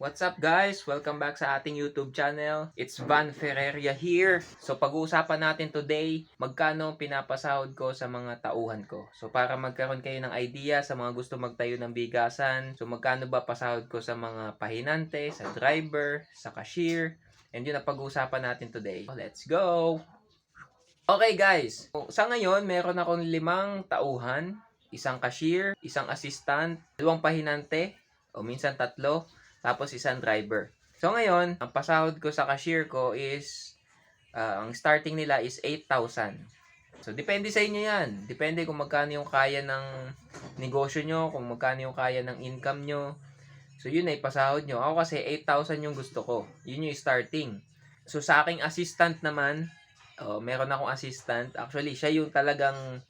What's up guys? Welcome back sa ating YouTube channel. It's Van Ferreria here. So pag-uusapan natin today, magkano pinapasahod ko sa mga tauhan ko. So para magkaroon kayo ng idea sa mga gusto magtayo ng bigasan, so magkano ba pasahod ko sa mga pahinante, sa driver, sa cashier, and yun ang pag-uusapan natin today. Let's go! Okay guys, so, sa ngayon meron akong limang tauhan, isang cashier, isang assistant, dalawang pahinante, o minsan tatlo, tapos isang driver. So ngayon, ang pasahod ko sa cashier ko is, ah, ang starting nila is 8,000. So depende sa inyo yan. Depende kung magkano yung kaya ng negosyo nyo, kung magkano yung kaya ng income nyo. So yun ay pasahod nyo. Ako kasi 8,000 yung gusto ko. Yun yung starting. So sa aking assistant naman, oh, meron akong assistant. Actually, siya yung talagang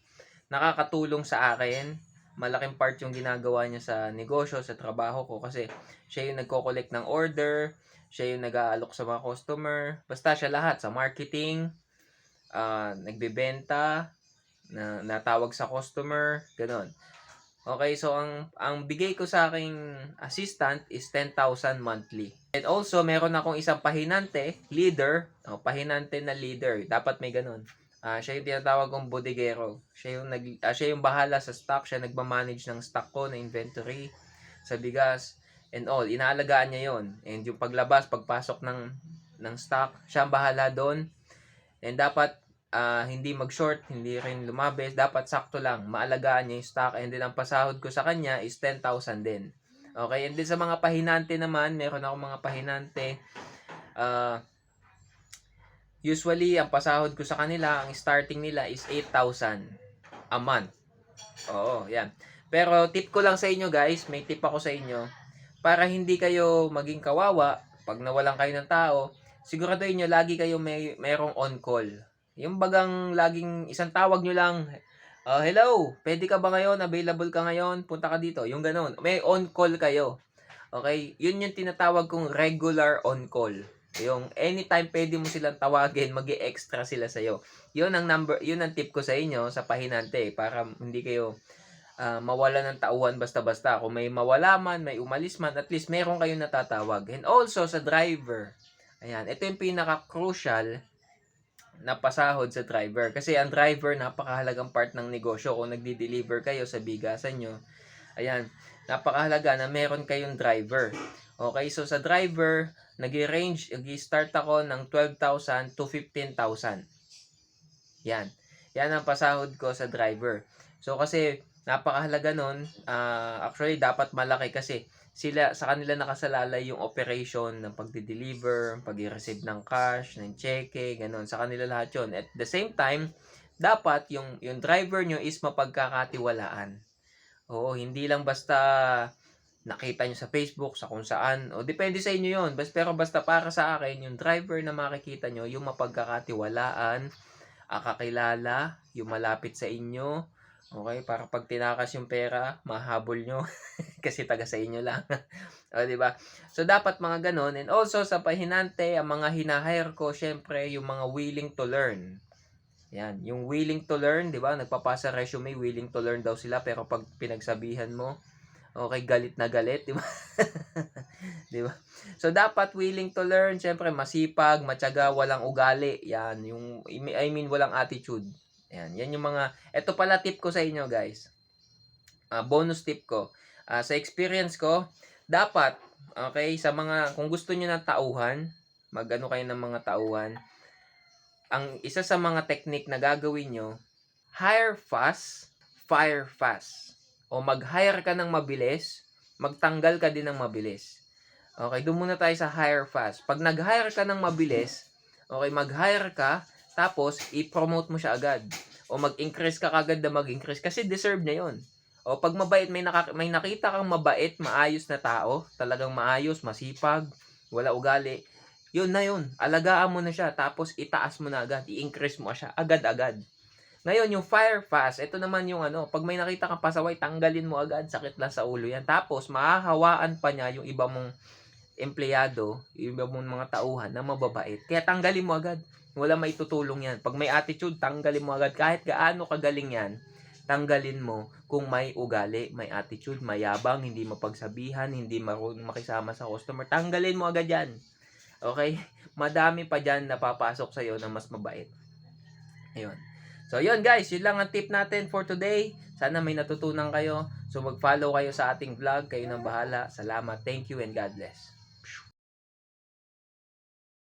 nakakatulong sa akin malaking part yung ginagawa niya sa negosyo, sa trabaho ko kasi siya yung nagko-collect ng order, siya yung nag-aalok sa mga customer, basta siya lahat sa marketing, ah nagbebenta, na natawag sa customer, ganun. Okay, so ang ang bigay ko sa aking assistant is 10,000 monthly. And also, meron akong isang pahinante, leader, oh, pahinante na leader, dapat may ganun. Ah, siya yung tinatawag kong bodegero. Siya yung nag ah, siya yung bahala sa stock, siya nagma-manage ng stock ko, na inventory sa bigas and all. Inaalagaan niya 'yon. And yung paglabas, pagpasok ng ng stock, siya ang bahala doon. And dapat ah, hindi mag-short, hindi rin lumabes, dapat sakto lang. Maalagaan niya yung stock and then ang pasahod ko sa kanya is 10,000 din. Okay, and then sa mga pahinante naman, meron ako mga pahinante. Ah, Usually, ang pasahod ko sa kanila, ang starting nila is 8,000 a month. Oo, yan. Pero tip ko lang sa inyo guys, may tip ako sa inyo. Para hindi kayo maging kawawa, pag nawalan kayo ng tao, siguraduhin nyo lagi kayo may merong on call. Yung bagang laging isang tawag nyo lang, "Ah, hello, pwede ka ba ngayon? Available ka ngayon? Punta ka dito. Yung ganun. May on call kayo. Okay? Yun yung tinatawag kong regular on call. Yung anytime pwede mo silang tawagin, mag extra sila sa iyo. Yun ang number, yun ang tip ko sa inyo sa pahinante para hindi kayo ah, mawala ng tauhan basta-basta. Kung may mawala man, may umalis man, at least meron kayong natatawag. And also sa driver. Ayan, ito yung pinaka-crucial na pasahod sa driver. Kasi ang driver, napakahalagang part ng negosyo. Kung nagdi-deliver kayo sa bigasan nyo, ayan, napakahalaga na meron kayong driver. Okay, so sa driver, nag-range, nag-start ako ng 12,000 to 15,000. Yan. Yan ang pasahod ko sa driver. So kasi napakahalaga nun, ah, actually dapat malaki kasi sila sa kanila nakasalalay yung operation ng pagdi-deliver, pag-receive ng cash, ng cheque, ganun. Sa kanila lahat yun. At the same time, dapat yung yung driver nyo is mapagkakatiwalaan. Oo, hindi lang basta nakita nyo sa Facebook, sa kung saan. O, depende sa inyo yon Bas, pero basta para sa akin, yung driver na makikita nyo, yung mapagkakatiwalaan, akakilala, yung malapit sa inyo. Okay, para pag tinakas yung pera, mahabol nyo. kasi taga sa inyo lang. o, di ba? So, dapat mga ganon. And also, sa pahinante, ang mga hinahire ko, syempre, yung mga willing to learn. Yan, yung willing to learn, 'di ba? Nagpapasa resume, willing to learn daw sila pero pag pinagsabihan mo, okay, galit na galit, 'di ba? 'Di ba? So dapat willing to learn, syempre masipag, matyaga, walang ugali. Yan, yung I mean walang attitude. Yan, yan yung mga ito pala tip ko sa inyo, guys. Ah, bonus tip ko. Ah, sa experience ko, dapat okay, sa mga kung gusto niyo ng tauhan, magano kayo ng mga tauhan, ang isa sa mga technique na gagawin nyo, hire fast, fire fast. O mag-hire ka ng mabilis, magtanggal ka din ng mabilis. Okay, doon muna tayo sa hire fast. Pag nag-hire ka ng mabilis, okay, mag-hire ka, tapos i-promote mo siya agad. O mag-increase ka agad na mag-increase kasi deserve niya yon. O pag mabait, may, naka, may nakita kang mabait, maayos na tao, talagang maayos, masipag, wala ugali, yun na yun. Alagaan mo na siya. Tapos itaas mo na agad. I-increase mo siya. Agad-agad. Ngayon, yung fire fast, ito naman yung ano, pag may nakita kang pasaway, tanggalin mo agad. Sakit lang sa ulo yan. Tapos, mahahawaan pa niya yung iba mong empleyado, yung iba mong mga tauhan na mababait. Kaya tanggalin mo agad. Wala may tutulong yan. Pag may attitude, tanggalin mo agad. Kahit gaano kagaling yan, tanggalin mo kung may ugali, may attitude, mayabang, hindi mapagsabihan, hindi marunong makisama sa customer. Tanggalin mo agad yan. Okay? Madami pa dyan na papasok sa'yo na mas mabait. Ayun. So, yun guys. Yun lang ang tip natin for today. Sana may natutunan kayo. So, mag-follow kayo sa ating vlog. Kayo nang bahala. Salamat. Thank you and God bless.